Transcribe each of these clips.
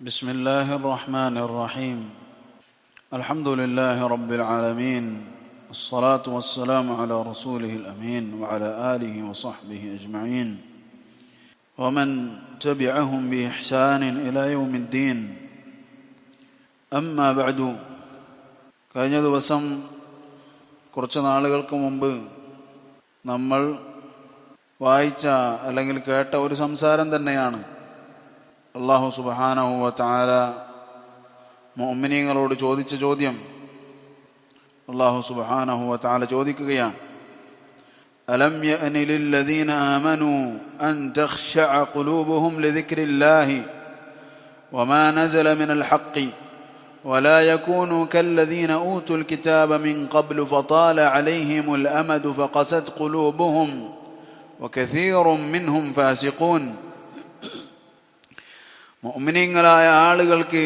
بسم الله الرحمن الرحيم الحمد لله رب العالمين الصلاة والسلام على رسوله الأمين وعلى آله وصحبه أجمعين ومن تبعهم بإحسان إلى يوم الدين أما بعد കഴിഞ്ഞ ദിവസം കുറച്ച് നാളുകൾക്ക് മുമ്പ് നമ്മൾ വായിച്ച അല്ലെങ്കിൽ കേട്ട ഒരു സംസാരം തന്നെയാണ് അള്ളാഹു സുബാനഹുവ താര മോമിനിയങ്ങളോട് ചോദിച്ച ചോദ്യം അള്ളാഹു സുബാനഹുവ താല ചോദിക്കുകയാണ് ألم يأن للذين آمنوا أن تخشع قلوبهم لذكر الله وما نزل من الحق ولا يكونوا كالذين أوتوا الكتاب من قبل فطال عليهم الأمد فقست قلوبهم وكثير منهم فاسقون മുഅ്മിനീങ്ങളായ ആളുകൾക്ക്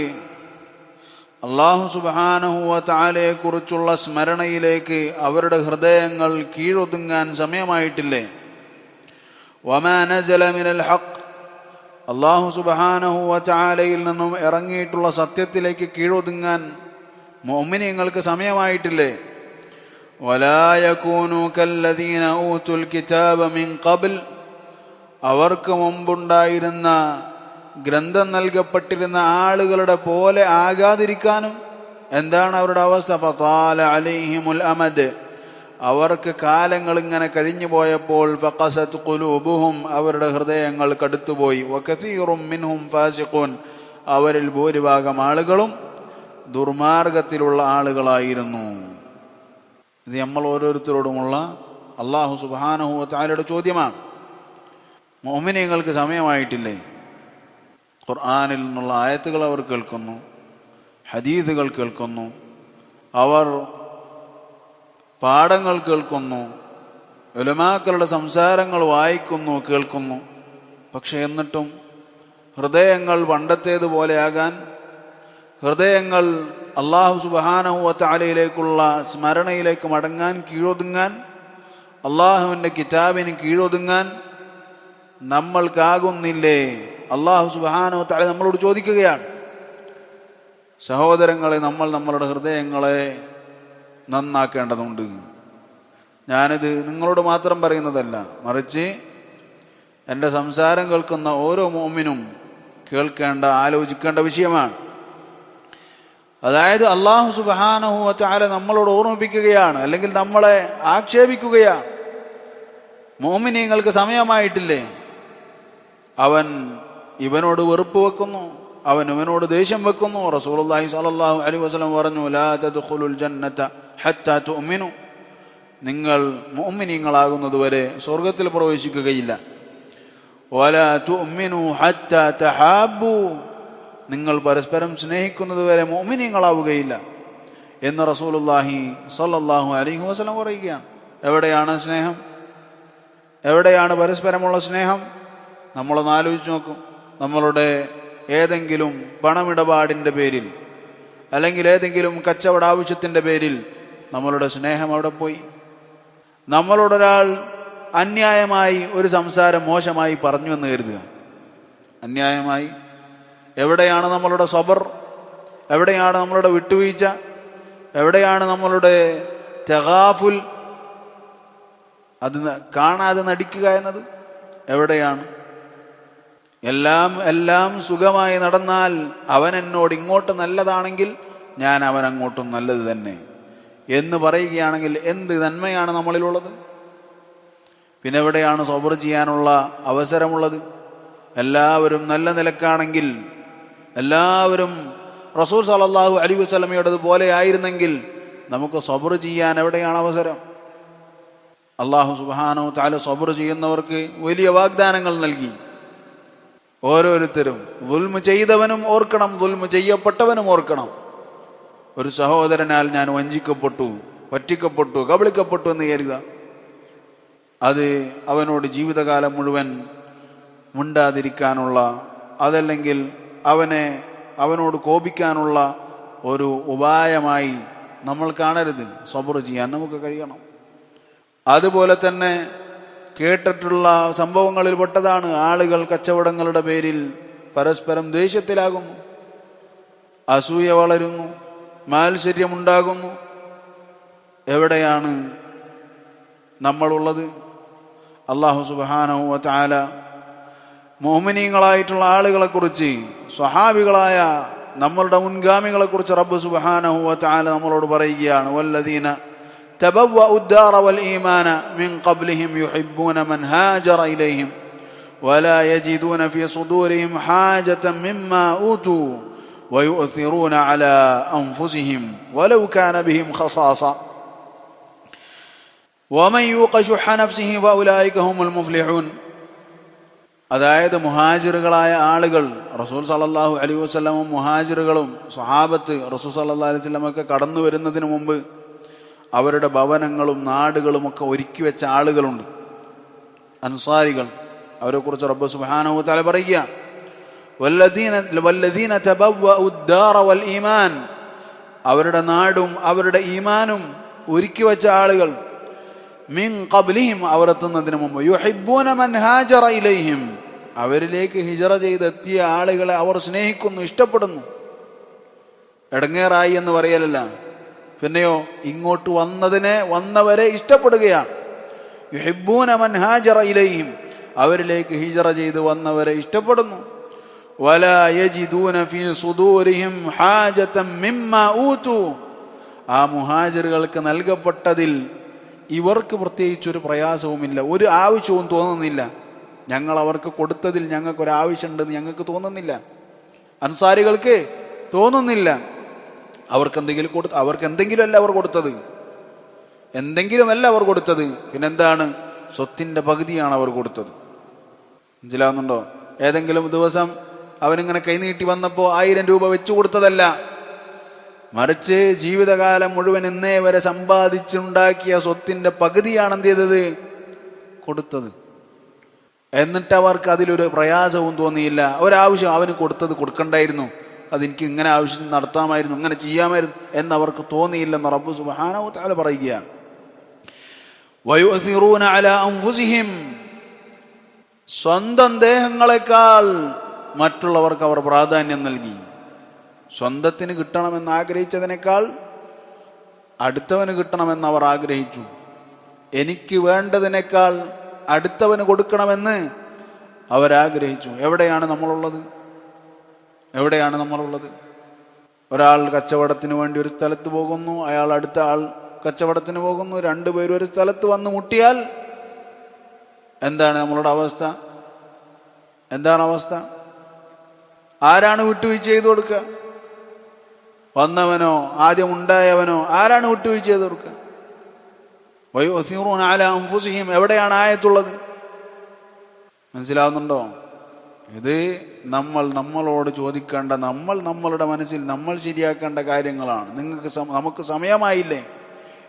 അള്ളാഹു സുബാനഹുവ താലയെക്കുറിച്ചുള്ള സ്മരണയിലേക്ക് അവരുടെ ഹൃദയങ്ങൾ കീഴൊതുങ്ങാൻ സമയമായിട്ടില്ലേ? വമാനജലമിനൽ ഹക്ക് അള്ളാഹു സുബാനഹുവ താലയിൽ നിന്നും ഇറങ്ങിയിട്ടുള്ള സത്യത്തിലേക്ക് കീഴൊതുങ്ങാൻ മോമിനിങ്ങൾക്ക് സമയമായിട്ടില്ലേ? അവർക്ക് മുമ്പുണ്ടായിരുന്ന ഗ്രന്ഥം നൽകപ്പെട്ടിരുന്ന ആളുകളുടെ പോലെ ആകാതിരിക്കാനും എന്താണ് അവരുടെ അവസ്ഥ? ഫതാല അലിഹിമുൽ അമദ്. അവർക്ക് കാലങ്ങൾ ഇങ്ങനെ കഴിഞ്ഞു പോയപ്പോൾ ഫഖസത് ഖുലൂബുഹും അവരുടെ ഹൃദയങ്ങൾ കടുത്തുപോയി. വക്കസീറും മിൻഹും ഫാസിഖുൻ. അവരിൽ ഭൂരിഭാഗം ആളുകളും ദുർമാർഗത്തിലുള്ള ആളുകളായിരുന്നു. ഇത് നമ്മൾ ഓരോരുത്തരോടുമുള്ള അള്ളാഹു സുബാനഹു താലയുടെ ചോദ്യമാണ്. മോമിനിയങ്ങൾക്ക് സമയമായിട്ടില്ലേ? ഖുർആാനിൽ നിന്നുള്ള ആയത്തുകൾ അവർ കേൾക്കുന്നു ഹദീദുകൾ കേൾക്കുന്നു അവർ പാഠങ്ങൾ കേൾക്കുന്നു ഉലമാക്കളുടെ സംസാരങ്ങൾ വായിക്കുന്നു കേൾക്കുന്നു. പക്ഷെ എന്നിട്ടും ഹൃദയങ്ങൾ പണ്ടത്തേതുപോലെയാകാൻ ഹൃദയങ്ങൾ അള്ളാഹു സുബാനഹുവത്താലയിലേക്കുള്ള സ്മരണയിലേക്ക് മടങ്ങാൻ കീഴൊതുങ്ങാൻ അള്ളാഹുവിന്റെ കിതാബിന് കീഴൊതുങ്ങാൻ നമ്മൾക്കാകുന്നില്ലേ? അള്ളാഹു സുബാനോ താഴെ നമ്മളോട് ചോദിക്കുകയാണ്. സഹോദരങ്ങളെ നമ്മൾ നമ്മളുടെ ഹൃദയങ്ങളെ നന്നാക്കേണ്ടതുണ്ട്. ഞാനിത് നിങ്ങളോട് മാത്രം പറയുന്നതല്ല. മറിച്ച് എന്റെ സംസാരം കേൾക്കുന്ന ഓരോ മോമിനും കേൾക്കേണ്ട ആലോചിക്കേണ്ട വിഷയമാണ്. അതായത് അള്ളാഹു സുബാനഹു ചാല നമ്മളോട് ഓർമ്മിപ്പിക്കുകയാണ്. അല്ലെങ്കിൽ നമ്മളെ ആക്ഷേപിക്കുകയാണ്. മോമിനിങ്ങൾക്ക് സമയമായിട്ടില്ലേ? അവൻ ഇവനോട് വെറുപ്പ് വെക്കുന്നു അവൻ ഇവനോട് ദേഷ്യം വെക്കുന്നു. റസൂലുള്ളാഹി സ്വല്ലല്ലാഹു അലൈഹി വസ്ലം പറഞ്ഞു ലാ തദ്ഖുലുൽ ജന്നത ഹത്താ തുഅ്മിനു. നിങ്ങൾ മോമിനിങ്ങളാകുന്നത് വരെ സ്വർഗത്തിൽ പ്രവേശിക്കുകയില്ല. നിങ്ങൾ പരസ്പരം സ്നേഹിക്കുന്നത് വരെ മോമിനിങ്ങളാവുകയില്ല എന്ന് റസൂലുള്ളാഹി സ്വല്ലല്ലാഹു അലൈഹി വസ്ലം പറയുകയാണ്. എവിടെയാണ് സ്നേഹം? എവിടെയാണ് പരസ്പരമുള്ള സ്നേഹം? നമ്മളൊന്ന് ആലോചിച്ച് നോക്കും. നമ്മളുടെ ഏതെങ്കിലും പണമിടപാടിന്റെ പേരിൽ അല്ലെങ്കിൽ ഏതെങ്കിലും കച്ചവട ആവശ്യത്തിന്റെ പേരിൽ നമ്മളുടെ സ്നേഹം അവിടെ പോയി. നമ്മളോടൊരാൾ അന്യായമായി ഒരു സംസാരം മോശമായി പറഞ്ഞു എന്ന് കരുതുക. അന്യായമായി. എവിടെയാണ് നമ്മളുടെ സബർ? എവിടെയാണ് നമ്മളുടെ വിട്ടുവീഴ്ച? എവിടെയാണ് നമ്മളുടെ തെഗാഫുൽ അത് കാണാതെ നടിക്കുക എന്നത് എവിടെയാണ്? എല്ലാം എല്ലാം സുഖമായി നടന്നാൽ അവൻ എന്നോട് ഇങ്ങോട്ട് നല്ലതാണെങ്കിൽ ഞാൻ അവൻ അങ്ങോട്ടും നല്ലത് തന്നെ. എന്ന് പറയുകയാണെങ്കിൽ എന്ത് നന്മയാണ് നമ്മളിലുള്ളത്? പിന്നെ എവിടെയാണ് സബർ ചെയ്യാനുള്ള അവസരമുള്ളത്? എല്ലാവരും നല്ല നിലക്കാണെങ്കിൽ എല്ലാവരും റസൂൽ സലല്ലാഹു അലി വസ്ലമയുടേതുപോലെ പോലെ ആയിരുന്നെങ്കിൽ നമുക്ക് സബർ ചെയ്യാൻ എവിടെയാണ് അവസരം? അള്ളാഹു സുബാനോ താല സബർ ചെയ്യുന്നവർക്ക് വലിയ വാഗ്ദാനങ്ങൾ നൽകി. ഓരോരുത്തരും ദുൽമ ചെയ്തവനും ഓർക്കണം ദുൽമ ചെയ്യപ്പെട്ടവനും ഓർക്കണം. ഒരു സഹോദരനാൽ ഞാൻ വഞ്ചിക്കപ്പെട്ടു പറ്റിക്കപ്പെട്ടു കബളിക്കപ്പെട്ടു എന്ന് കരുതുക. അത് അവനോട് ജീവിതകാലം മുഴുവൻ മുണ്ടാതിരിക്കാനുള്ള അതല്ലെങ്കിൽ അവനെ അവനോട് കോപിക്കാനുള്ള ഒരു ഉപായമായി നമ്മൾ കാണരുത്. സബർ ചെയ്യാൻ നമുക്ക് കഴിയണം. അതുപോലെ തന്നെ കേട്ടിട്ടുള്ള സംഭവങ്ങളിൽ പെട്ടതാണ്. ആളുകൾ കച്ചവടങ്ങളുടെ പേരിൽ പരസ്പരം ദേഷ്യത്തിലാകുന്നു. അസൂയ വളരുന്നു. മാത്സര്യമുണ്ടാകുന്നു എവിടെയാണ് നമ്മളുള്ളത്? അള്ളാഹു സുബാനോ ചാല ആളുകളെ കുറിച്ച് സ്വഹാബികളായ നമ്മളുടെ മുൻഗാമികളെ കുറിച്ച് റബ്ബ് സുബാനഹു ചാല നമ്മളോട് പറയുകയാണ്. വല്ലദീന تبوأوا الدار والإيمان من قبلهم يحبون من هاجر إليهم ولا يجدون في صدورهم حاجة مما أوتوا ويؤثرون على أنفسهم ولو كان بهم خصاصة ومن يوق شح نفسه فأولئك هم المفلحون അതായത് മുഹാജിറുകളായ ആളുകൾ റസൂൽ സലല്ലാഹു അലൈഹി വസ്ലമും മുഹാജിറുകളും സ്വഹാബത്ത് റസൂൽ സല്ലാ അലൈഹി സ്വലമൊക്കെ കടന്നു വരുന്നതിന് മുമ്പ് അവരുടെ ഭവനങ്ങളും നാടുകളുമൊക്കെ ഒരുക്കി വെച്ച ആളുകളുണ്ട്. അൻസാരികൾ. അവരെക്കുറിച്ച് റബ്ബ് സുബാനോ തല പറയുക. അവരുടെ നാടും അവരുടെ ഈമാനും ഒരുക്കി വെച്ച ആളുകൾ. മിൻ കബലിഹിം അവരെത്തുന്നതിന് മുമ്പ്. യുഹിബൂന മൻ ഹാജറ ഇലൈഹിം. അവരിലേക്ക് ഹിജറ ചെയ്തെത്തിയ ആളുകളെ അവർ സ്നേഹിക്കുന്നു ഇഷ്ടപ്പെടുന്നു. എടങ്ങേറായി എന്ന് പറയലല്ല. പിന്നെയോ ഇങ്ങോട്ട് വന്നതിനെ വന്നവരെ ഇഷ്ടപ്പെടുകയാണ് യുഹിബ്ബൂന മൻ ഹാജറ ഇലൈഹിം അവരിലേക്ക് ഹിജറ ചെയ്ത് വന്നവരെ ഇഷ്ടപ്പെടുന്നു ولا يجدون في صدورهم حاجة مما أوتوا ആ മുഹാജിറുകൾക്ക് നൽകപ്പെട്ടതിൽ ഇവർക്ക് പ്രത്യേകിച്ചൊരു പ്രയാസവുമില്ല ഒരു ആവശ്യവും തോന്നുന്നില്ല ഞങ്ങൾ അവർക്ക് കൊടുത്തതിൽ ഞങ്ങൾക്ക് ഒരു ആവശ്യമുണ്ടെന്ന് ഞങ്ങൾക്ക് തോന്നുന്നില്ല അൻസാരികൾക്ക് തോന്നുന്നില്ല അവർക്ക് എന്തെങ്കിലും കൊടുത്ത അവർക്ക് എന്തെങ്കിലും അല്ല അവർ കൊടുത്തത്. എന്തെങ്കിലുമല്ല അവർ കൊടുത്തത്. പിന്നെന്താണ്? സ്വത്തിന്റെ പകുതിയാണ് അവർ കൊടുത്തത്. മനസ്സിലാവുന്നുണ്ടോ? ഏതെങ്കിലും ദിവസം അവനിങ്ങനെ കൈനീട്ടി വന്നപ്പോൾ ആയിരം രൂപ വെച്ചു കൊടുത്തതല്ല. മറിച്ച് ജീവിതകാലം മുഴുവൻ ഇന്നേ വരെ സമ്പാദിച്ചുണ്ടാക്കിയ സ്വത്തിന്റെ പകുതിയാണ് എന്ത് ചെയ്തത്? കൊടുത്തത്. എന്നിട്ട് അവർക്ക് അതിലൊരു പ്രയാസവും തോന്നിയില്ല. ഒരാവശ്യം അവന് കൊടുത്തത് കൊടുക്കണ്ടായിരുന്നു. അതെനിക്ക് ഇങ്ങനെ ആവശ്യം നടത്താമായിരുന്നു ഇങ്ങനെ ചെയ്യാമായിരുന്നു എന്നവർക്ക് തോന്നിയില്ലെന്ന് റബ്ബു സുബാനോ താല പറയുകയാണ്. സ്വന്തം ദേഹങ്ങളെക്കാൾ മറ്റുള്ളവർക്ക് അവർ പ്രാധാന്യം നൽകി. സ്വന്തത്തിന് കിട്ടണമെന്ന് ആഗ്രഹിച്ചതിനേക്കാൾ അടുത്തവന് കിട്ടണമെന്ന് അവർ ആഗ്രഹിച്ചു. എനിക്ക് വേണ്ടതിനേക്കാൾ അടുത്തവന് കൊടുക്കണമെന്ന് അവരാഗ്രഹിച്ചു എവിടെയാണ് നമ്മളുള്ളത്? എവിടെയാണ് നമ്മളുള്ളത്? ഒരാൾ കച്ചവടത്തിന് വേണ്ടി ഒരു സ്ഥലത്ത് പോകുന്നു അയാൾ അടുത്ത ആൾ കച്ചവടത്തിന് പോകുന്നു രണ്ടുപേരും ഒരു സ്ഥലത്ത് വന്ന് മുട്ടിയാൽ എന്താണ് നമ്മളുടെ അവസ്ഥ? എന്താണ് അവസ്ഥ? ആരാണ് വിട്ടുവീഴ്ച ചെയ്തു കൊടുക്കുക വന്നവനോ ആദ്യം ഉണ്ടായവനോ ആരാണ് വിട്ടുവീഴ്ച ചെയ്തു കൊടുക്കുക വയോസിറൂൻ ആല അംഫുസിഹിം എവിടെയാണ് ആയത്തുള്ളത്? മനസ്സിലാവുന്നുണ്ടോ? ഇത് നമ്മൾ നമ്മളോട് ചോദിക്കേണ്ട നമ്മൾ നമ്മളുടെ മനസ്സിൽ നമ്മൾ ശരിയാക്കേണ്ട കാര്യങ്ങളാണ്. നിങ്ങൾക്ക് നമുക്ക് സമയമായില്ലേ?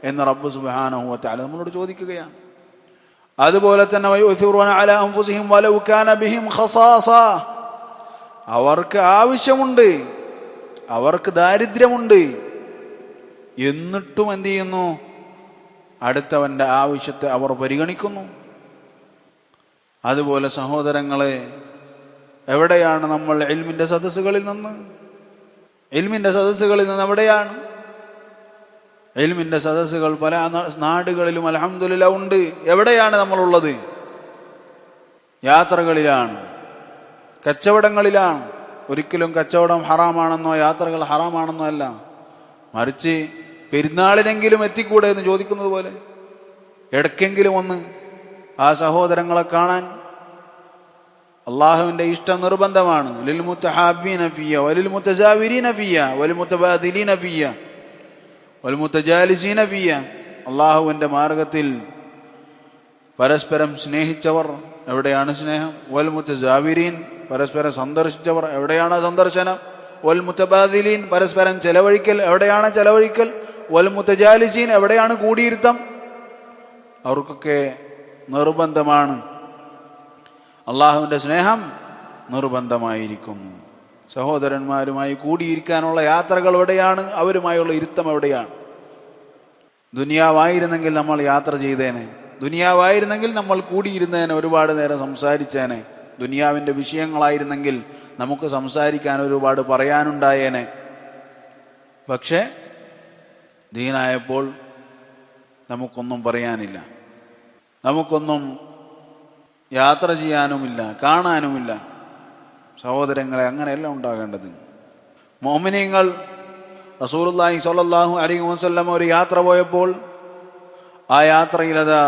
എന്ന് റബ്ബ് സുബാനഹുവത്താല നമ്മളോട് ചോദിക്കുകയാണ്. അതുപോലെ തന്നെ അവർക്ക് ആവശ്യമുണ്ട്. അവർക്ക് ദാരിദ്ര്യമുണ്ട്. എന്നിട്ടും എന്തു ചെയ്യുന്നു? അടുത്തവന്റെ ആവശ്യത്തെ അവർ പരിഗണിക്കുന്നു. അതുപോലെ സഹോദരങ്ങളെ എവിടെയാണ് നമ്മൾ എൽമിന്റെ സദസ്സുകളിൽ നിന്ന്? എൽമിന്റെ സദസ്സുകളിൽ നിന്ന് എവിടെയാണ്? എൽമിന്റെ സദസ്സുകൾ പല നാടുകളിലും അലഹമുല്ല ഉണ്ട്. എവിടെയാണ് നമ്മളുള്ളത്? യാത്രകളിലാണ്. കച്ചവടങ്ങളിലാണ്. ഒരിക്കലും കച്ചവടം ഹറാമാണെന്നോ യാത്രകൾ ഹറാമാണെന്നോ അല്ല. മറിച്ച് പെരുന്നാളിനെങ്കിലും എത്തിക്കൂടെ എന്ന് ചോദിക്കുന്നത് പോലെ. ഇടയ്ക്കെങ്കിലും ഒന്ന് ആ സഹോദരങ്ങളെ കാണാൻ അള്ളാഹുവിന്റെ ഇഷ്ടം നിർബന്ധമാണ് ഫിയ ഫിയ ഫിയ ഫിയ. അള്ളാഹുവിന്റെ മാർഗത്തിൽ പരസ്പരം സ്നേഹിച്ചവർ എവിടെയാണ് സ്നേഹം? വൽ മുത്തജാവിരീൻ പരസ്പരം സന്ദർശിച്ചവർ എവിടെയാണ് സന്ദർശനം? വൽ മുത്തബാദിലീൻ പരസ്പരം ചെലവഴിക്കൽ എവിടെയാണ് ചെലവഴിക്കൽ? വൽ മുത്തജാലിസീൻ എവിടെയാണ് കൂടിയിരുത്തം? അവർക്കൊക്കെ നിർബന്ധമാണ്. അള്ളാഹുവിന്റെ സ്നേഹം നിർബന്ധമായിരിക്കുന്നു സഹോദരന്മാരുമായി കൂടിയിരിക്കാനുള്ള യാത്രകൾ എവിടെയാണ്? അവരുമായുള്ള ഇരുത്തം എവിടെയാണ്? ദുനിയാവായിരുന്നെങ്കിൽ നമ്മൾ യാത്ര ചെയ്തേനെ. ദുനിയാവായിരുന്നെങ്കിൽ നമ്മൾ കൂടിയിരുന്നേനെ ഒരുപാട് നേരം സംസാരിച്ചേനെ. ദുനിയാവിന്റെ വിഷയങ്ങളായിരുന്നെങ്കിൽ നമുക്ക് സംസാരിക്കാൻ ഒരുപാട് പറയാനുണ്ടായേനെ. പക്ഷേ ദീനായപ്പോൾ നമുക്കൊന്നും പറയാനില്ല. നമുക്കൊന്നും യാത്ര ചെയ്യാനുമില്ല കാണാനുമില്ല. സഹോദരങ്ങളെ അങ്ങനെയല്ല ഉണ്ടാകേണ്ടത്. മോമിനിയങ്ങൾ റസൂലുള്ളാഹി സ്വല്ലല്ലാഹു അലൈഹി വസല്ലം ഒരു യാത്ര പോയപ്പോൾ ആ യാത്രയിൽ അതാ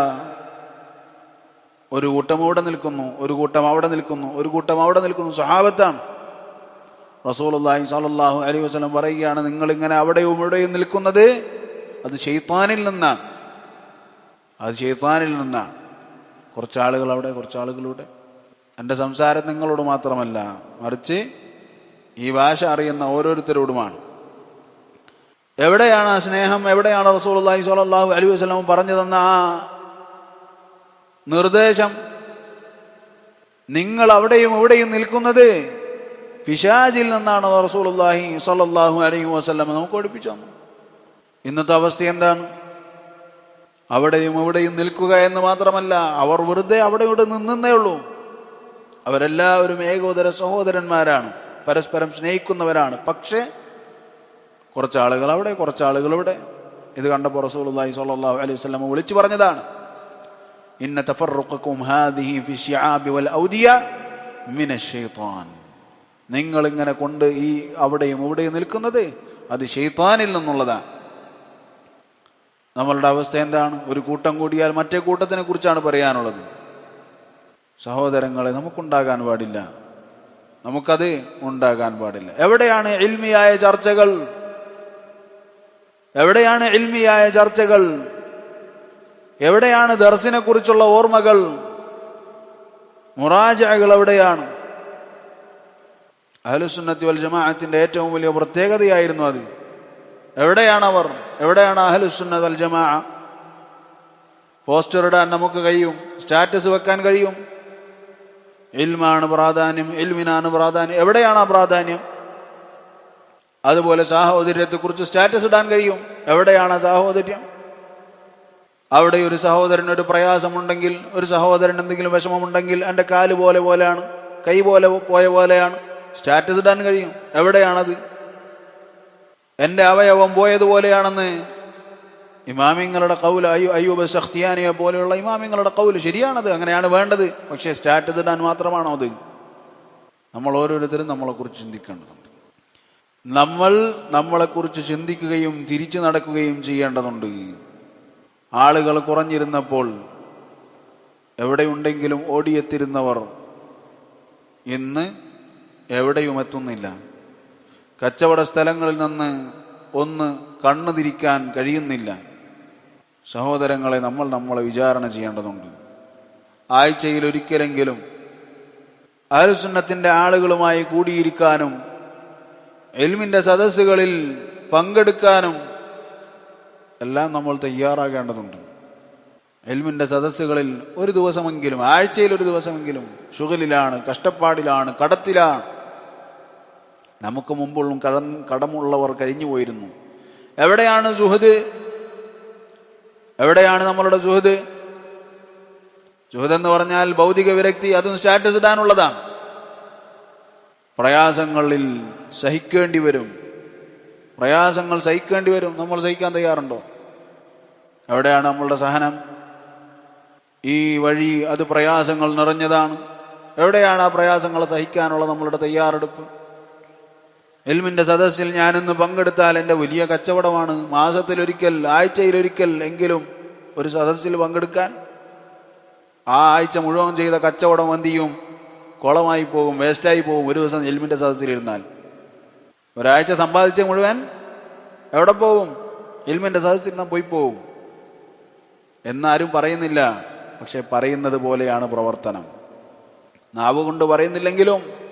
ഒരു കൂട്ടം ഇവിടെ നിൽക്കുന്നു ഒരു കൂട്ടം അവിടെ നിൽക്കുന്നു ഒരു കൂട്ടം അവിടെ നിൽക്കുന്നു. സഹാബത്താണ് റസൂലുള്ളാഹി സ്വല്ലല്ലാഹു അലൈഹി വസല്ലം പറയുകയാണ് നിങ്ങൾ ഇങ്ങനെ അവിടെയും ഇവിടെയും നിൽക്കുന്നത് അത് ഷെയ്ത്താനിൽ നിന്നാണ്. അത് ഷെയ്ത്താനിൽ നിന്നാണ്. കുറച്ച് ആളുകൾ അവിടെ കുറച്ച് ആളുകൾ ഇവിടെ എന്റെ സംസാരം നിങ്ങളോട് മാത്രമല്ല മറിച്ച് ഈ ഭാഷ അറിയുന്ന ഓരോരുത്തരോടുമാണ്. എവിടെയാണ് ആ സ്നേഹം? എവിടെയാണ് റസൂലുള്ളാഹി സ്വല്ലല്ലാഹു അലി വസല്ലം പറഞ്ഞു തന്ന ആ നിർദ്ദേശം? നിങ്ങൾ അവിടെയും ഇവിടെയും നിൽക്കുന്നത് പിശാജിൽ നിന്നാണ് റസൂലുള്ളാഹി സ്വല്ലല്ലാഹു അലൈഹി വസല്ലം നമുക്ക് പഠിപ്പിച്ചു ഇന്നത്തെ അവസ്ഥ എന്താണ്? അവിടെയും ഇവിടെയും നിൽക്കുക എന്ന് മാത്രമല്ല അവർ വെറുതെ അവിടെ ഇവിടെ നിന്നേ ഉള്ളൂ. അവരെല്ലാവരും ഏകോദര സഹോദരന്മാരാണ് പരസ്പരം സ്നേഹിക്കുന്നവരാണ്. പക്ഷേ കുറച്ച് ആളുകൾ അവിടെ കുറച്ച് ആളുകൾ ഇവിടെ. ഇത് കണ്ടപ്പോൾ റസൂലി സ്വല്ലല്ലാഹു അലൈഹി വസല്ലം വിളിച്ചു പറഞ്ഞതാണ് ഇന്ന നിങ്ങൾ ഇങ്ങനെ കൊണ്ട് ഈ അവിടെയും ഇവിടെയും നിൽക്കുന്നത് അത് ഷെയ്ത്താനിൽ നിന്നുള്ളതാണ്. നമ്മളുടെ അവസ്ഥ എന്താണ്? ഒരു കൂട്ടം കൂടിയാൽ മറ്റേ കൂട്ടത്തിനെ കുറിച്ചാണ് പറയാനുള്ളത്. സഹോദരങ്ങളെ നമുക്കുണ്ടാകാൻ പാടില്ല. നമുക്കത് ഉണ്ടാകാൻ പാടില്ല. എവിടെയാണ് എൽമിയായ ചർച്ചകൾ? എവിടെയാണ് എൽമിയായ ചർച്ചകൾ? എവിടെയാണ് ദർസിനെ കുറിച്ചുള്ള ഓർമ്മകൾ? മുറാജകൾ എവിടെയാണ്? അഹലുസുന്നത്തി വൽ ജമാഅത്തിന്റെ ഏറ്റവും വലിയ പ്രത്യേകതയായിരുന്നു അത്. എവിടെയാണ് അവർ? എവിടെയാണ് അഹലുസുന്ന വൽ ജമാ പോസ്റ്റർ ഇടാൻ നമുക്ക് കഴിയും. സ്റ്റാറ്റസ് വെക്കാൻ കഴിയും. ഇൽമാണ് പ്രാധാന്യം ഇൽമിനാണ് പ്രാധാന്യം. എവിടെയാണ് ആ പ്രാധാന്യം? അതുപോലെ സാഹോദര്യത്തെക്കുറിച്ച് സ്റ്റാറ്റസ് ഇടാൻ കഴിയും. എവിടെയാണ് സാഹോദര്യം? അവിടെ ഒരു സഹോദരൻ ഒരു പ്രയാസമുണ്ടെങ്കിൽ ഒരു സഹോദരൻ എന്തെങ്കിലും വിഷമമുണ്ടെങ്കിൽ എന്റെ കാൽ പോലെ പോലെയാണ് കൈ പോലെ പോയ പോലെയാണ്. സ്റ്റാറ്റസ് ഇടാൻ കഴിയും. എവിടെയാണത്? എന്റെ അവയവം പോയതുപോലെയാണെന്ന്. ഇമാമിങ്ങളുടെ കൗൽ അയ്യു അയ്യൂബ് സഖ്തിയാനിയെ പോലെയുള്ള ഇമാമിങ്ങളുടെ കൗൽ ശരിയാണത് അങ്ങനെയാണ് വേണ്ടത്. പക്ഷേ സ്റ്റാറ്റസ് ഇടാൻ മാത്രമാണോ അത്? നമ്മൾ ഓരോരുത്തരും നമ്മളെക്കുറിച്ച് ചിന്തിക്കേണ്ടതുണ്ട്. നമ്മൾ നമ്മളെക്കുറിച്ച് ചിന്തിക്കുകയും തിരിച്ചു നടക്കുകയും ചെയ്യേണ്ടതുണ്ട്. ആളുകൾ കുറഞ്ഞിരുന്നപ്പോൾ എവിടെയുണ്ടെങ്കിലും ഓടിയെത്തിരുന്നവർ ഇന്ന് എവിടെയും എത്തുന്നില്ല കച്ചവട സ്ഥലങ്ങളിൽ നിന്ന് ഒന്ന് കണ്ണു തിരിക്കാൻ കഴിയുന്നില്ല. സഹോദരങ്ങളെ നമ്മൾ നമ്മളെ വിചാരണ ചെയ്യേണ്ടതുണ്ട്. ആഴ്ചയിൽ ഒരിക്കലെങ്കിലും ആലുസുന്നത്തിന്റെ ആളുകളുമായി കൂടിയിരിക്കാനും എൽമിന്റെ സദസ്സുകളിൽ പങ്കെടുക്കാനും എല്ലാം നമ്മൾ തയ്യാറാകേണ്ടതുണ്ട്. എൽമിന്റെ സദസ്സുകളിൽ ഒരു ദിവസമെങ്കിലും ആഴ്ചയിൽ ഒരു ദിവസമെങ്കിലും ഷുഗലിലാണ് കഷ്ടപ്പാടിലാണ് കടത്തിലാണ് നമുക്ക് മുമ്പുള്ള കടം കടമുള്ളവർ കഴിഞ്ഞു പോയിരുന്നു. എവിടെയാണ് സുഹദ് എവിടെയാണ് നമ്മളുടെ സുഹദ് സുഹദ് എന്ന് പറഞ്ഞാൽ ഭൗതിക വിരക്തി അതും സ്റ്റാറ്റസ് ഇടാനുള്ളതാണ്. പ്രയാസങ്ങളിൽ സഹിക്കേണ്ടി വരും. പ്രയാസങ്ങൾ സഹിക്കേണ്ടി വരും. നമ്മൾ സഹിക്കാൻ തയ്യാറുണ്ടോ? എവിടെയാണ് നമ്മളുടെ സഹനം? ഈ വഴി അത് പ്രയാസങ്ങൾ നിറഞ്ഞതാണ്. എവിടെയാണ് ആ പ്രയാസങ്ങൾ സഹിക്കാനുള്ള നമ്മളുടെ തയ്യാറെടുപ്പ്? എൽമിന്റെ സദസ്സിൽ ഞാനിന്ന് പങ്കെടുത്താൽ എന്റെ വലിയ കച്ചവടമാണ്. മാസത്തിലൊരിക്കൽ ആഴ്ചയിലൊരിക്കൽ എങ്കിലും ഒരു സദസ്സിൽ പങ്കെടുക്കാൻ. ആ ആഴ്ച മുഴുവൻ ചെയ്ത കച്ചവടം എന്ത് ചെയ്യും? കുളമായി പോകും വേസ്റ്റായി പോകും ഒരു ദിവസം എൽമിന്റെ സദസ്സിലിരുന്നാൽ ഒരാഴ്ച സമ്പാദിച്ച മുഴുവൻ എവിടെ പോകും? എൽമിന്റെ സദസ്സിൽ നാം പോയി പോകും. എന്നാരും പറയുന്നില്ല. പക്ഷെ പറയുന്നത് പോലെയാണ് പ്രവർത്തനം. നാവ് കൊണ്ട് പറയുന്നില്ലെങ്കിലും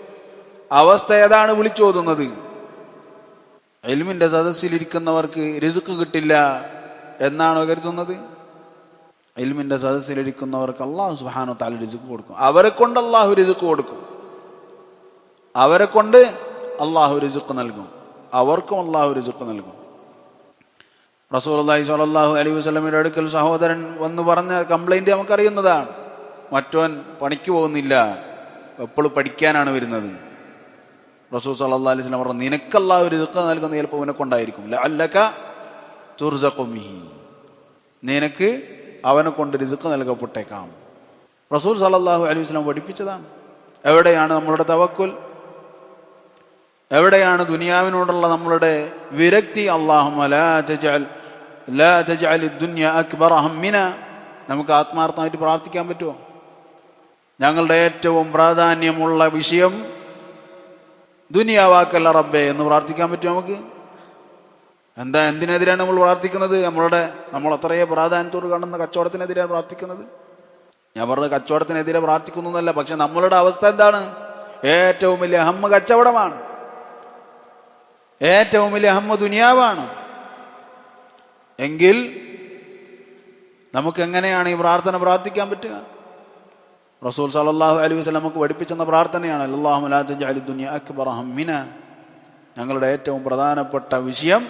അവസ്ഥ ഏതാണ് വിളിച്ചോതുന്നത്? എൽമിന്റെ സദസ്സിലിരിക്കുന്നവർക്ക് രിസുക്ക് കിട്ടില്ല എന്നാണോ കരുതുന്നത്? എൽമിന്റെ സദസ്സിലിരിക്കുന്നവർക്ക് അള്ളാഹു സുഹാനോ താല രിസുക്ക് കൊടുക്കും. അവരെ കൊണ്ട് അള്ളാഹു രിസുക്ക് കൊടുക്കും. അവരെ കൊണ്ട് അള്ളാഹു രിസുക്ക് നൽകും. അവർക്കും അള്ളാഹു രിസുക്ക് നൽകും. റസൂലി സാഹു അലൈഹി വസ്ലമിയുടെ അടുക്കൽ സഹോദരൻ വന്ന് പറഞ്ഞ കംപ്ലൈന്റ് നമുക്കറിയുന്നതാണ്. മറ്റോൻ പണിക്ക് പോകുന്നില്ല. എപ്പോഴും പഠിക്കാനാണ് വരുന്നത്. റസൂൽ സല്ലല്ലാഹു അലൈഹി പറഞ്ഞു നിനക്കല്ല ഒരു ദുഃഖം നൽകുന്ന ചിലപ്പോൾ ഇവനെ ലഅല്ലക തുർസഖു ബിഹി നിനക്ക് അവനെ കൊണ്ട് റിസ്ക് നൽകപ്പെട്ടേക്കാം. റസൂൽ സല്ലല്ലാഹു അലൈഹി വസല്ലം പഠിപ്പിച്ചതാണ്. എവിടെയാണ് നമ്മളുടെ തവക്കുൽ? എവിടെയാണ് ദുനിയാവിനോടുള്ള നമ്മളുടെ വിരക്തി? അള്ളാഹുമ്മ ലാ തജ്അൽ ലാ തജ്അൽ ദുനിയ അക്ബറ ഹമ്മിന. നമുക്ക് ആത്മാർത്ഥമായിട്ട് പ്രാർത്ഥിക്കാൻ പറ്റുമോ? ഞങ്ങളുടെ ഏറ്റവും പ്രാധാന്യമുള്ള വിഷയം ദുനിയാവാക്കല്ല റബ്ബേ എന്ന് പ്രാർത്ഥിക്കാൻ പറ്റുമോ നമുക്ക്? എന്താ എന്തിനെതിരാണ് നമ്മൾ പ്രാർത്ഥിക്കുന്നത്? നമ്മളുടെ നമ്മൾ അത്രയേ പ്രാധാന്യത്തോട് കാണുന്ന കച്ചവടത്തിനെതിരാണ് പ്രാർത്ഥിക്കുന്നത്? ഞാൻ പറഞ്ഞത് കച്ചവടത്തിനെതിരെ പ്രാർത്ഥിക്കുന്നു എന്നല്ല പക്ഷെ നമ്മളുടെ അവസ്ഥ എന്താണ്? ഏറ്റവും വലിയ ഹമ്മ കച്ചവടമാണ്. ഏറ്റവും വലിയ ഹമ്മ ദുനിയാവാണ്. എങ്കിൽ നമുക്ക് എങ്ങനെയാണ് ഈ പ്രാർത്ഥന പ്രാർത്ഥിക്കാൻ പറ്റുക? റസൂൽ സല്ലല്ലാഹു അലൈഹി വസ്ലം നമുക്ക് പഠിപ്പിച്ചെന്ന പ്രാർത്ഥനയാണ് അല്ലാഹു ദുനിയ അക്ബറ ഹമ്മിന ഞങ്ങളുടെ ഏറ്റവും പ്രധാനപ്പെട്ട വിഷയം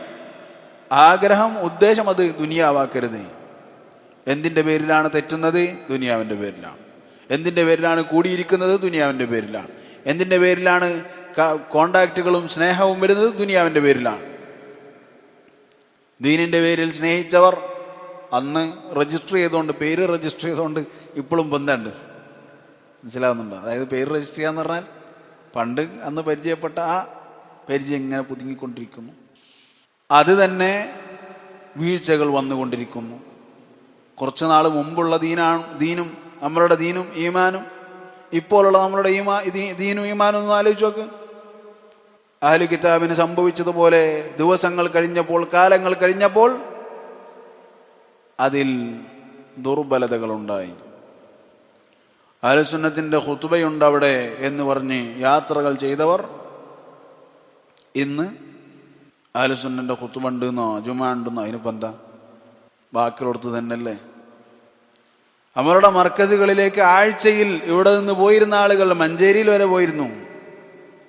ആഗ്രഹം ഉദ്ദേശം അത് ദുനിയാവാക്കരുത്. എന്തിന്റെ പേരിലാണ് തെറ്റുന്നത്? ദുനിയാവിന്റെ പേരിലാണ്. എന്തിന്റെ പേരിലാണ് കൂടിയിരിക്കുന്നത്? ദുനിയാവിന്റെ പേരിലാണ്. എന്തിന്റെ പേരിലാണ് കോണ്ടാക്റ്റുകളും സ്നേഹവും വരുന്നത്? ദുനിയാവിന്റെ പേരിലാണ്. ദീനിന്റെ പേരിൽ സ്നേഹിച്ചവർ അന്ന് രജിസ്റ്റർ ചെയ്തുകൊണ്ട് പേര് രജിസ്റ്റർ ചെയ്തുകൊണ്ട് ഇപ്പോഴും ബന്ധമുണ്ട്. മനസ്സിലാവുന്നുണ്ടോ? അതായത് പേര് രജിസ്റ്റർ ചെയ്യാന്ന് പറഞ്ഞാൽ പണ്ട് അന്ന് പരിചയപ്പെട്ട ആ പരിചയം ഇങ്ങനെ പുതുങ്ങിക്കൊണ്ടിരിക്കുന്നു. അത് തന്നെ വീഴ്ചകൾ വന്നുകൊണ്ടിരിക്കുന്നു. കുറച്ചു നാൾ മുമ്പുള്ള ദീനാണ് ദീനും നമ്മളുടെ ദീനും ഈമാനും ഇപ്പോഴുള്ള നമ്മളുടെ ഈമാ ദീനും ഈമാനും ഒന്ന് ആലോചിച്ച് നോക്ക്. അഹ്ലു കിതാബിന് സംഭവിച്ചതുപോലെ ദിവസങ്ങൾ കഴിഞ്ഞപ്പോൾ കാലങ്ങൾ കഴിഞ്ഞപ്പോൾ അതിൽ ദുർബലതകളുണ്ടായി. അഹലുസുന്നത്തിന്റെ ഹുത്തുബയുണ്ടവിടെ എന്ന് പറഞ്ഞ് യാത്രകൾ ചെയ്തവർ ഇന്ന് അലസുന്നന്റെ ഹുത്തുബ ഉണ്ടെന്നോ ജുമ ഉണ്ടെന്നോ അതിനിപ്പോ എന്താ ബാക്കിയുള്ളടത്ത് തന്നെയല്ലേ? അവരുടെ മർക്കസുകളിലേക്ക് ആഴ്ചയിൽ ഇവിടെ നിന്ന് പോയിരുന്ന ആളുകൾ മഞ്ചേരിയിൽ വരെ പോയിരുന്നു.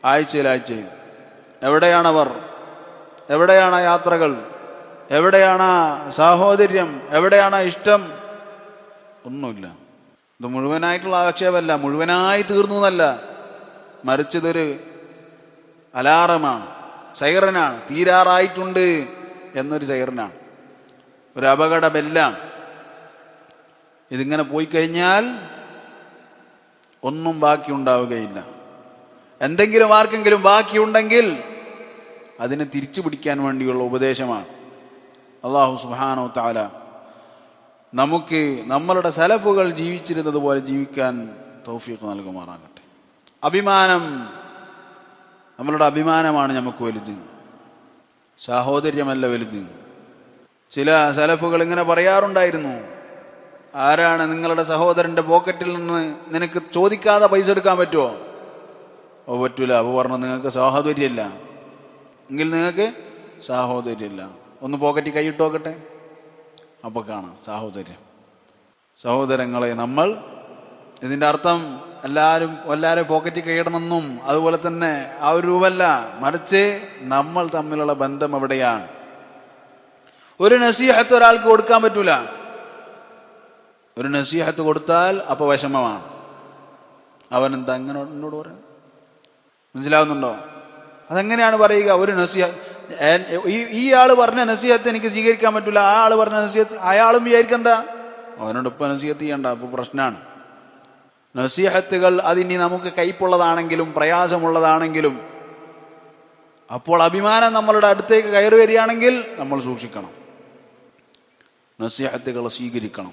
ആഴ്ചയിൽ ആഴ്ചയിൽ. എവിടെയാണവർ? എവിടെയാണ് യാത്രകൾ? എവിടെയാണ് സാഹോദര്യം? എവിടെയാണ് ഇഷ്ടം? ഒന്നുമില്ല. ഇത് മുഴുവനായിട്ടുള്ള ആക്ഷേപമല്ല മുഴുവനായി തീർന്നു എന്നല്ല. മറിച്ച് ഇതൊരു അലാറമാണ് സൈറനാണ് തീരാറായിട്ടുണ്ട് എന്നൊരു സൈറനാണ്. ഒരു അപകട ബെല്ലാണ് ഇതിങ്ങനെ പോയി കഴിഞ്ഞാൽ ഒന്നും ബാക്കി ഉണ്ടാവുകയില്ല എന്തെങ്കിലും ആർക്കെങ്കിലും ബാക്കിയുണ്ടെങ്കിൽ അതിനെ തിരിച്ചു പിടിക്കാൻ വേണ്ടിയുള്ള ഉപദേശമാണ്. അള്ളാഹു സുഹാനോ താല നമുക്ക് നമ്മളുടെ സലഫുകൾ ജീവിച്ചിരുന്നത് പോലെ ജീവിക്കാൻ തൗഫീഖ് നൽകുമാറാകട്ടെ. അഭിമാനം നമ്മളുടെ അഭിമാനമാണ് നമുക്ക് വലുത്. സാഹോദര്യമല്ല വലുത്. ചില സലഫുകൾ ഇങ്ങനെ പറയാറുണ്ടായിരുന്നു ആരാണ് നിങ്ങളുടെ സഹോദരന്റെ പോക്കറ്റിൽ നിന്ന് നിനക്ക് ചോദിക്കാതെ പൈസ എടുക്കാൻ പറ്റുമോ ഓ പറ്റൂല അപ്പോൾ പറഞ്ഞു നിങ്ങൾക്ക് സാഹോദര്യമില്ല. എങ്കിൽ നിങ്ങൾക്ക് സാഹോദര്യമില്ല. ഒന്ന് പോക്കറ്റിൽ കൈയിട്ട് നോക്കട്ടെ. അപ്പൊ കാണാം. സാഹോദര്യം സഹോദരങ്ങളെ നമ്മൾ ഇതിന്റെ അർത്ഥം എല്ലാവരും എല്ലാവരും പോക്കറ്റിൽ കൈയിടണമെന്നും അതുപോലെ തന്നെ ആ ഒരു രൂപല്ല. മറിച്ച് നമ്മൾ തമ്മിലുള്ള ബന്ധം എവിടെയാണ്? ഒരു നസീഹത്ത് ഒരാൾക്ക് കൊടുക്കാൻ പറ്റൂല. ഒരു നസീഹത്ത് കൊടുത്താൽ അപ്പൊ വിഷമമാണ്. അവൻ എന്താ അങ്ങനെ എന്നോട് പറയാം മനസ്സിലാവുന്നുണ്ടോ? അതെങ്ങനെയാണ് പറയുക? ഒരു നസീഹ എൻ- ഈ ആൾ പറഞ്ഞ നസീഹത്ത് എനിക്ക് സ്വീകരിക്കാൻ പറ്റില്ല ആ ആൾ പറഞ്ഞ നസീഹത്ത് അയാളും വിചാരിക്കണ്ട അവനോട് ഇപ്പൊ നസീഹത്ത് ചെയ്യണ്ട അപ്പൊ പ്രശ്നമാണ് നസീഹത്തുകൾ അതിനി നമുക്ക് കയ്പുള്ളതാണെങ്കിലും പ്രയാസമുള്ളതാണെങ്കിലും അപ്പോൾ അഭിമാനം നമ്മളുടെ അടുത്തേക്ക് കയറി വരികയാണെങ്കിൽ നമ്മൾ സൂക്ഷിക്കണം. നസീഹത്തുകൾ സ്വീകരിക്കണം.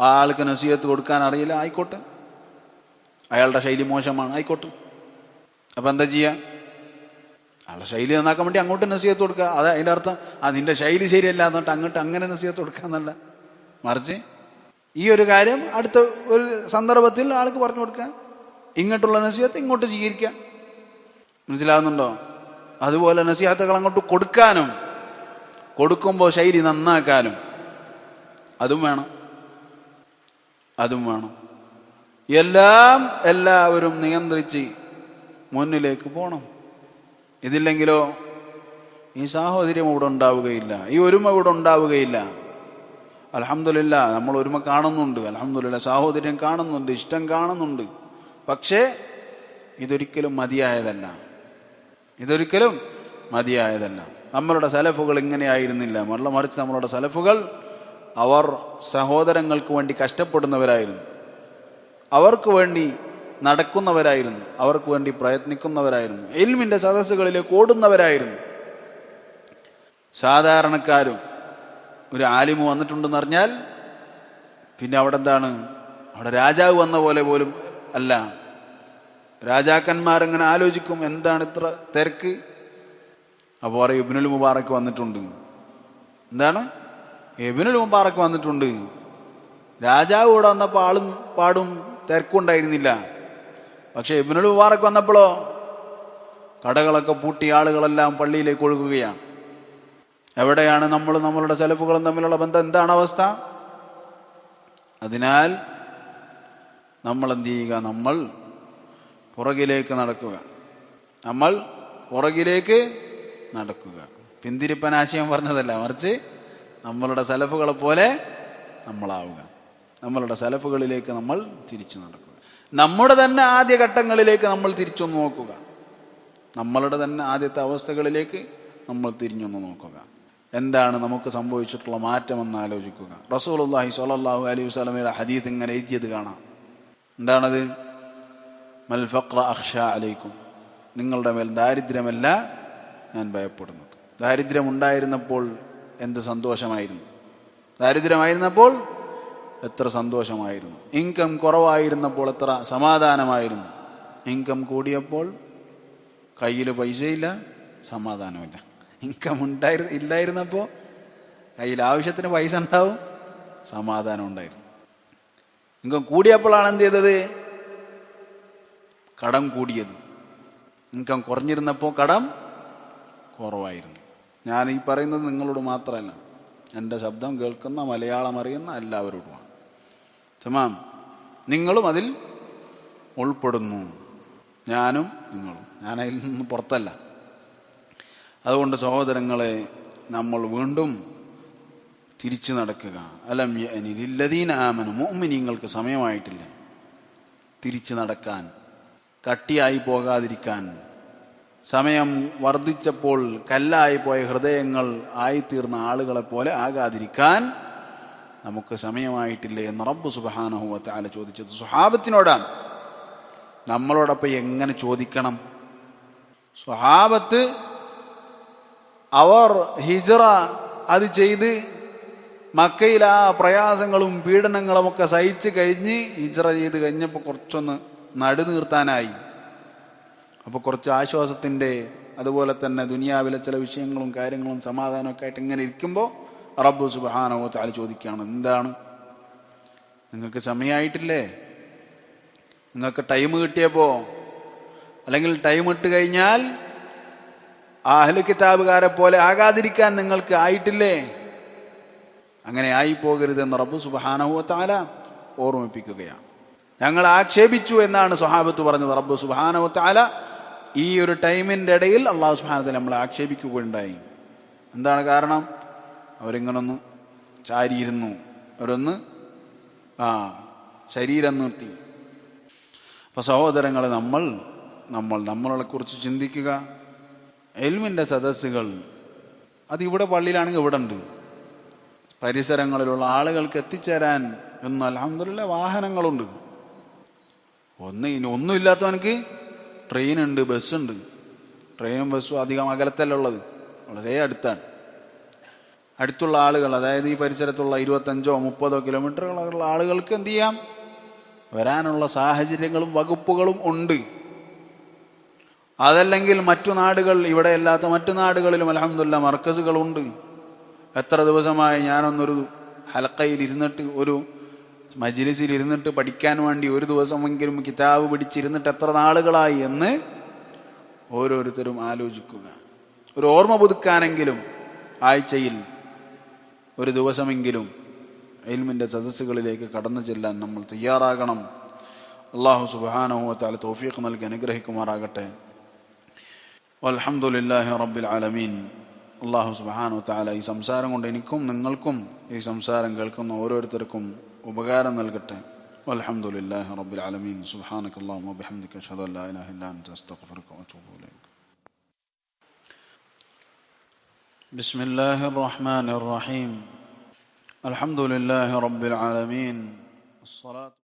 ആ ആൾക്ക് നസീഹത്ത് കൊടുക്കാൻ അറിയില്ല ആയിക്കോട്ടെ. അയാളുടെ ശൈലി മോശമാണ് ആയിക്കോട്ടെ. അപ്പൊ എന്താ ചെയ്യാ? അയാളുടെ ശൈലി നന്നാക്കാൻ വേണ്ടി അങ്ങോട്ട് നസീഹത്ത് കൊടുക്കുക. അത് അതിന്റെ അർത്ഥം. ആ നിന്റെ ശൈലി ശരിയല്ല എന്നിട്ട് അങ്ങോട്ട് അങ്ങനെ നസീഹത്ത് കൊടുക്കാന്നല്ല മറിച്ച് ഈ ഒരു കാര്യം അടുത്ത ഒരു സന്ദർഭത്തിൽ ആൾക്ക് പറഞ്ഞു കൊടുക്കുക. ഇങ്ങോട്ടുള്ള നസീഹത്ത് ഇങ്ങോട്ട് സ്വീകരിക്കുക. മനസ്സിലാവുന്നുണ്ടോ? അതുപോലെ നസീഹത്തുകൾ അങ്ങോട്ട് കൊടുക്കാനും കൊടുക്കുമ്പോൾ ശൈലി നന്നാക്കാനും അതും വേണം. അതും വേണം. എല്ലാം എല്ലാവരും നിയന്ത്രിച്ച് മുന്നിലേക്ക് പോകണം ഇതില്ലെങ്കിലോ ഈ സാഹോദര്യം ഇവിടെ ഉണ്ടാവുകയില്ല. ഈ ഒരുമ ഇവിടെ ഉണ്ടാവുകയില്ല. അലഹമില്ല നമ്മൾ ഒരുമ കാണുന്നുണ്ട്. അലഹമില്ല സാഹോദര്യം കാണുന്നുണ്ട് ഇഷ്ടം കാണുന്നുണ്ട്. പക്ഷേ ഇതൊരിക്കലും മതിയായതല്ല. ഇതൊരിക്കലും മതിയായതല്ല. നമ്മളുടെ സലഫുകൾ ഇങ്ങനെയായിരുന്നില്ല. മറുള്ള മറിച്ച് നമ്മളുടെ സലഫുകൾ അവർ സഹോദരങ്ങൾക്ക് വേണ്ടി കഷ്ടപ്പെടുന്നവരായിരുന്നു. അവർക്ക് വേണ്ടി നടക്കുന്നവരായിരുന്നു. അവർക്ക് വേണ്ടി പ്രയത്നിക്കുന്നവരായിരുന്നു. എൽമിന്റെ സദസ്സുകളിലേക്ക് ഓടുന്നവരായിരുന്നു സാധാരണക്കാരും ഒരു ആലിമു വന്നിട്ടുണ്ടെന്ന് അറിഞ്ഞാൽ പിന്നെ അവിടെ എന്താണ്? അവിടെ രാജാവ് വന്ന പോലെ പോലും അല്ല. രാജാക്കന്മാരങ്ങനെ ആലോചിക്കും? എന്താണ് ഇത്ര തിരക്ക്? അപ്പോൾ പറയും ഇബിനുൽ മുബാറക്ക് വന്നിട്ടുണ്ട്. എന്താണ്? ഇബിനുൽ മുബാറക്ക് വന്നിട്ടുണ്ട്. രാജാവ് ഇവിടെ വന്നപ്പോൾ ആളും പാടും തിരക്കുണ്ടായിരുന്നില്ല പക്ഷെ ഇബ്നുൽ മുബാറക്ക് വന്നപ്പോഴോ കടകളൊക്കെ പൂട്ടി ആളുകളെല്ലാം പള്ളിയിലേക്ക് ഒഴുകുകയാണ്. എവിടെയാണ് നമ്മൾ നമ്മളുടെ സെലഫുകളും തമ്മിലുള്ള ബന്ധം? എന്താണ് അവസ്ഥ? അതിനാൽ നമ്മൾ എന്ത് ചെയ്യുക? നമ്മൾ പുറകിലേക്ക് നടക്കുക. നമ്മൾ പുറകിലേക്ക് നടക്കുക. പിന്തിരിപ്പൻ ആശയം പറഞ്ഞതല്ല. മറിച്ച് നമ്മളുടെ സലഫുകളെ പോലെ നമ്മളാവുക. നമ്മളുടെ സലഫുകളിലേക്ക് നമ്മൾ തിരിച്ചു നടക്കുക. നമ്മുടെ തന്നെ ആദ്യ ഘട്ടങ്ങളിലേക്ക് നമ്മൾ തിരിച്ചൊന്ന് നോക്കുക. നമ്മളുടെ തന്നെ ആദ്യത്തെ അവസ്ഥകളിലേക്ക് നമ്മൾ തിരിഞ്ഞൊന്ന് നോക്കുക. എന്താണ് നമുക്ക് സംഭവിച്ചിട്ടുള്ള മാറ്റം എന്ന് ആലോചിക്കുക. റസൂലുള്ളാഹി സ്വല്ലല്ലാഹു അലൈഹി വസല്ലമയുടെ ഹദീസ് ഇങ്ങനെ എഴുതിയത് കാണാം. എന്താണത്? മൽ ഫക്ര അക്ഷ അലൈക്കും. നിങ്ങളുടെ മേൽ ദാരിദ്ര്യമല്ല ഞാൻ ഭയപ്പെടുന്നത്. ദാരിദ്ര്യം ഉണ്ടായിരുന്നപ്പോൾ എന്ത് സന്തോഷമായിരുന്നു? ദാരിദ്ര്യമായിരുന്നപ്പോൾ എത്ര സന്തോഷമായിരുന്നു. ഇൻകം കുറവായിരുന്നപ്പോൾ എത്ര സമാധാനമായിരുന്നു. ഇൻകം കൂടിയപ്പോൾ കയ്യിൽ പൈസയില്ല സമാധാനമില്ല. ഇൻകം ഉണ്ടായി ഇല്ലായിരുന്നപ്പോൾ കയ്യിൽ ആവശ്യത്തിന് പൈസ ഉണ്ടാവും സമാധാനം ഉണ്ടായിരുന്നു. ഇൻകം കൂടിയപ്പോഴാണ് എന്ത് ചെയ്തത്? കടം കൂടിയത്. ഇൻകം കുറഞ്ഞിരുന്നപ്പോൾ കടം കുറവായിരുന്നു. ഞാൻ ഈ പറയുന്നത് നിങ്ങളോട് മാത്രമല്ല. എന്റെ ശബ്ദം കേൾക്കുന്ന മലയാളം അറിയുന്ന എല്ലാവരോടുമാണ്. തമാം നിങ്ങളും അതിൽ ഉൾപ്പെടുന്നു. ഞാനും നിങ്ങളും. ഞാൻ അതിൽ നിന്ന് പുറത്തല്ല. അതുകൊണ്ട് സഹോദരങ്ങളെ നമ്മൾ വീണ്ടും തിരിച്ചു നടക്കുക. അലം യഅനിലില്ലദീന ആമനു. മുഅ്മിനീങ്ങൾക്ക് സമയമായിട്ടില്ല. തിരിച്ചു നടക്കാൻ കട്ടിയായി പോകാതിരിക്കാൻ. സമയം വർദ്ധിച്ചപ്പോൾ കല്ലായി പോയ ഹൃദയങ്ങൾ ആയിത്തീർന്ന ആളുകളെ പോലെ ആകാതിരിക്കാൻ നമുക്ക് സമയമായിട്ടില്ലേ എന്ന് റബ്ബ് സുബഹാനഹുവത്താല ചോദിച്ചത് സുഹാബത്തിനോടാണ് നമ്മളോടൊപ്പം എങ്ങനെ ചോദിക്കണം? സ്വഹാബത്ത് അവർ ഹിജറ അത് ചെയ്ത് മക്കയിൽ ആ പ്രയാസങ്ങളും പീഡനങ്ങളും ഒക്കെ സഹിച്ചു കഴിഞ്ഞ് ഹിജറ ചെയ്ത് കഴിഞ്ഞപ്പോൾ കുറച്ചൊന്ന് നടുനീർത്താനായി അപ്പോൾ കുറച്ച് ആശ്വാസത്തിന്റെ അതുപോലെ തന്നെ ദുനിയാവിലെ ചില വിഷയങ്ങളും കാര്യങ്ങളും സമാധാനമൊക്കെ ആയിട്ട് ഇങ്ങനെ ഇരിക്കുമ്പോൾ റബ്ബു സുബാനോ താൽ ചോദിക്കുകയാണ് എന്താണ്? നിങ്ങൾക്ക് സമയമായിട്ടില്ലേ നിങ്ങൾക്ക് ടൈം കിട്ടിയപ്പോ? അല്ലെങ്കിൽ ടൈം ഇട്ട് കഴിഞ്ഞാൽ ആ അഹ്ലു കിതാബുകാരെ പോലെ ആകാതിരിക്കാൻ നിങ്ങൾക്ക് ആയിട്ടില്ലേ? അങ്ങനെ ആയി പോകരുതെന്ന് റബ്ബു സുബാനഹു താല ഓർമ്മിപ്പിക്കുകയാണ്. ഞങ്ങൾ ആക്ഷേപിച്ചു എന്നാണ് സുഹാബത്ത് പറഞ്ഞത്. റബ്ബു സുബാനഹു താല ഈ ഒരു ടൈമിന്റെ ഇടയിൽ അള്ളാഹു സുബാനത്തെ നമ്മൾ ആക്ഷേപിക്കുകയുണ്ടായി. എന്താണ് കാരണം? അവരിങ്ങനൊന്ന് ചാരിയിരുന്നു. അവരൊന്ന് ആ ശരീരം നിർത്തി. അപ്പൊ സഹോദരങ്ങളെ നമ്മൾ നമ്മൾ നമ്മളെ കുറിച്ച് ചിന്തിക്കുക. എൽവിന്റെ സദസ്സുകൾ അതിവിടെ പള്ളിയിലാണെങ്കിൽ ഇവിടെ ഉണ്ട്. പരിസരങ്ങളിലുള്ള ആളുകൾക്ക് എത്തിച്ചേരാൻ എന്ന് അലഹമില്ല വാഹനങ്ങളുണ്ട്. ഒന്ന് ഇനി ഒന്നും ഇല്ലാത്തവനക്ക് ട്രെയിൻ ഉണ്ട് ബസ്സുണ്ട്. ട്രെയിനും ബസ്സും അധികം അകലത്തല്ല ഉള്ളത്. വളരെ അടുത്താണ്. അടുത്തുള്ള ആളുകൾ അതായത് ഈ പരിസരത്തുള്ള ഇരുപത്തഞ്ചോ മുപ്പതോ കിലോമീറ്ററുകളുള്ള ആളുകൾക്ക് എന്ത് ചെയ്യാം? വരാനുള്ള സാഹചര്യങ്ങളും വകുപ്പുകളും ഉണ്ട്. അതല്ലെങ്കിൽ മറ്റു നാടുകൾ ഇവിടെ അല്ലാത്ത മറ്റു നാടുകളിലും അലഹമില്ല മർക്കസുകളുണ്ട് എത്ര ദിവസമായി ഞാനൊന്നൊരു ഹലക്കയിൽ ഇരുന്നിട്ട് ഒരു മജിലിസിൽ ഇരുന്നിട്ട് പഠിക്കാൻ വേണ്ടി ഒരു ദിവസമെങ്കിലും കിതാബ് പിടിച്ചിരുന്നിട്ട് എത്ര നാളുകളായി എന്ന് ഓരോരുത്തരും ആലോചിക്കുക. ഒരു ഓർമ്മ പുതുക്കാനെങ്കിലും ആഴ്ചയിൽ ഒരു ദിവസമെങ്കിലും എൽമിന്റെ സദസ്സുകളിലേക്ക് കടന്നു ചെല്ലാൻ നമ്മൾ തയ്യാറാകണം. അള്ളാഹു സുബാനഹു താല തോഫീഖ് നൽകി അനുഗ്രഹിക്കുമാറാകട്ടെ. അലഹമുല്ലാഹി റബ്ബിൽ ആലമീൻ. അള്ളാഹു സുബാനു താല ഈ സംസാരം കൊണ്ട് എനിക്കും നിങ്ങൾക്കും ഈ സംസാരം കേൾക്കുന്ന ഓരോരുത്തർക്കും ഉപകാരം നൽകട്ടെ. അലഹമുല്ലാഹി റബ്ബിൽ ആലമീൻ. സുബാനക്കല്ലാഹു ഇല്ലാ അൻത. അസ്തഗ്ഫിറുക വഅതൂബു بسم الله الرحمن الرحيم. الحمد لله رب العالمين. الصلاة